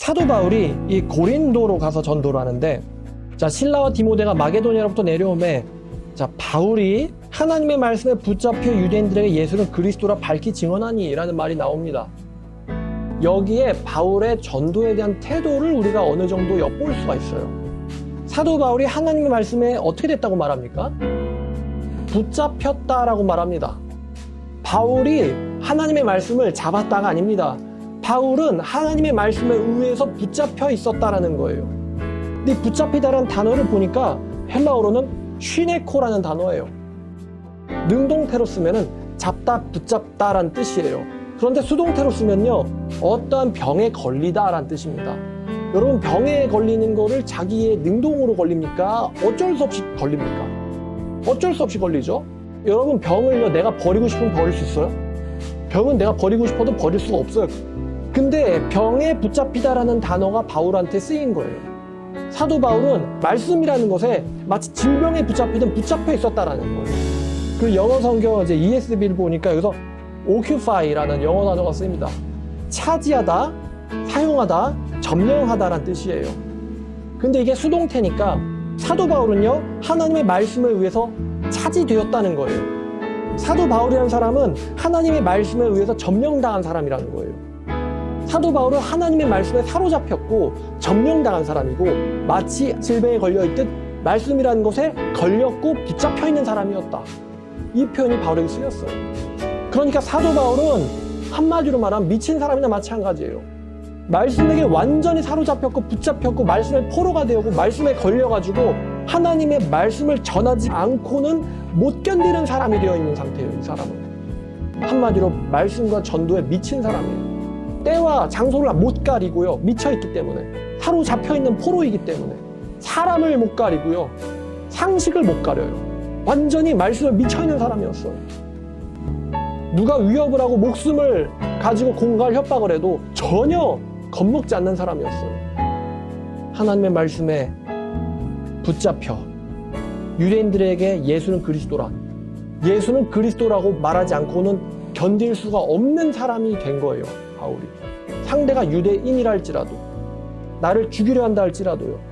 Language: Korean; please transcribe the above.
사도 바울이 이 고린도로 가서 전도를 하는데 자 신라와 디모데가 마게도니아로부터 내려오매 자 바울이 하나님의 말씀에 붙잡혀 유대인들에게 예수는 그리스도라 밝히 증언하니라는 말이 나옵니다. 여기에 바울의 전도에 대한 태도를 우리가 어느 정도 엿볼 수가 있어요. 사도 바울이 하나님의 말씀에 어떻게 됐다고 말합니까? 붙잡혔다라고 말합니다. 바울이 하나님의 말씀을 잡았다가 아닙니다. 바울은 하나님의 말씀에 의해서 붙잡혀 있었다라는 거예요. 근데 이 붙잡히다라는 단어를 보니까 헬라어로는 쉬네코라는 단어예요. 능동태로 쓰면은 잡다, 붙잡다라는 뜻이에요. 그런데 수동태로 쓰면요, 어떠한 병에 걸리다라는 뜻입니다. 여러분 병에 걸리는 거를 자기의 능동으로 걸립니까? 어쩔 수 없이 걸립니까? 어쩔 수 없이 걸리죠. 여러분 병을요 내가 버리고 싶으면 버릴 수 있어요? 병은 내가 버리고 싶어도 버릴 수가 없어요. 근데 병에 붙잡히다라는 단어가 바울한테 쓰인 거예요. 사도 바울은 말씀이라는 것에 마치 질병에 붙잡히든 붙잡혀 있었다라는 거예요. 그 영어 성경 이제 ESV를 보니까 여기서 occupy라는 영어 단어가 쓰입니다. 차지하다, 사용하다, 점령하다라는 뜻이에요. 근데 이게 수동태니까 사도 바울은요 하나님의 말씀에 의해서 차지되었다는 거예요. 사도 바울이라는 사람은 하나님의 말씀에 의해서 점령당한 사람이라는 거예요. 사도 바울은 하나님의 말씀에 사로잡혔고 점령당한 사람이고 마치 질병에 걸려 있듯 말씀이라는 것에 걸렸고 붙잡혀 있는 사람이었다. 이 표현이 바울에게 쓰였어요. 그러니까 사도 바울은 한마디로 말하면 미친 사람이나 마찬가지예요. 말씀에게 완전히 사로잡혔고 붙잡혔고 말씀의 포로가 되었고 말씀에 걸려가지고 하나님의 말씀을 전하지 않고는 못 견디는 사람이 되어 있는 상태예요. 이 사람은 한마디로 말씀과 전도에 미친 사람이에요. 때와 장소를 못 가리고요. 미쳐있기 때문에 사로 잡혀 있는 포로이기 때문에 사람을 못 가리고요. 상식을 못 가려요. 완전히 말씀에 미쳐있는 사람이었어요. 누가 위협을 하고 목숨을 가지고 공갈 협박을 해도 전혀 겁먹지 않는 사람이었어요. 하나님의 말씀에 붙잡혀 유대인들에게 예수는 그리스도라. 예수는 그리스도라고 말하지 않고는 견딜 수가 없는 사람이 된 거예요. 바울이. 상대가 유대인이라 할지라도 나를 죽이려 한다 할지라도요.